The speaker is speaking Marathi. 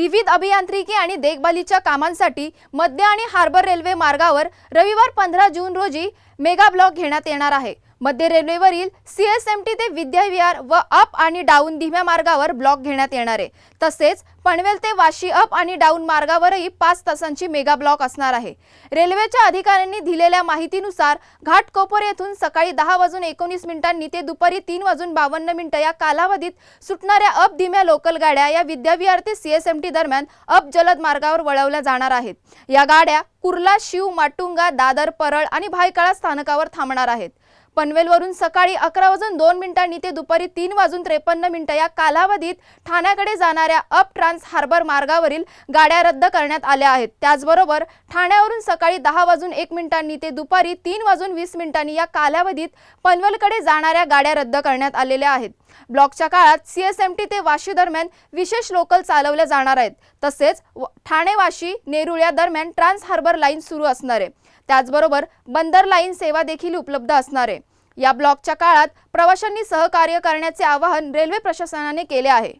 विविध अभियांत्रिकी आणि देखभालीच्या कामांसाठी मध्य आणि हार्बर रेल्वे मार्गावर रविवार पंधरा जून रोजी मेगा ब्लॉक घेण्यात येणार आहे. मध्य रेल्वेवरील सीएसएमटी ते विद्याविहार व अप आणि डाऊन धीम्या मार्गावर ब्लॉक घेण्यात येणार आहे. तसेच पनवेल ते वाशी अप आणि डाऊन मार्गावरही पाच तासांची मेगा ब्लॉक असणार आहे. रेल्वेच्या अधिकाऱ्यांनी दिलेल्या माहितीनुसार घाटकोपर येथून सकाळी दहा वाजून एकोणीस मिनिटांनी ते दुपारी तीन वाजून बावन्न मिनिटं या कालावधीत सुटणाऱ्या अप धीम्या लोकल गाड्या या विद्याविहार ते सीएसएमटी दरम्यान अप जलद मार्गावर वळवल्या जाणार आहेत. या गाड्या कुर्ला शिव माटुंगा दादर परळ आणि भायकाळा स्थानकावर थांबणार आहेत. पनवेलवरून सकाळी अकरा वाजून दोन मिनिटांनी ते दुपारी तीन वाजून त्रेपन्न मिनिटं या कालावधीत ठाण्याकडे जाणाऱ्या अप ट्रान्स हार्बर मार्गावरील गाड्या रद्द करण्यात आल्या आहेत. त्याचबरोबर ठाण्यावरून सकाळी दहा वाजून एक मिनिटांनी ते दुपारी तीन वाजून वीस मिनिटांनी या कालावधीत पनवेलकडे जाणाऱ्या गाड्या रद्द करण्यात आलेल्या आहेत. ब्लॉकच्या काळात सी एस एम टी ते वाशी दरम्यान विशेष लोकल चालवल्या जाणार आहेत. तसेच व- ठाणे वाशी नेरुळ दरम्यान ट्रान्स हार्बर लाईन सुरू असणार आहे. त्याचबरोबर बंदर लाईन सेवा देखील उपलब्ध असणार आहे. या ब्लॉकच्या काळात प्रवाशांनी सहकार्य करण्याचे आवाहन रेल्वे प्रशासनाने केले आहे.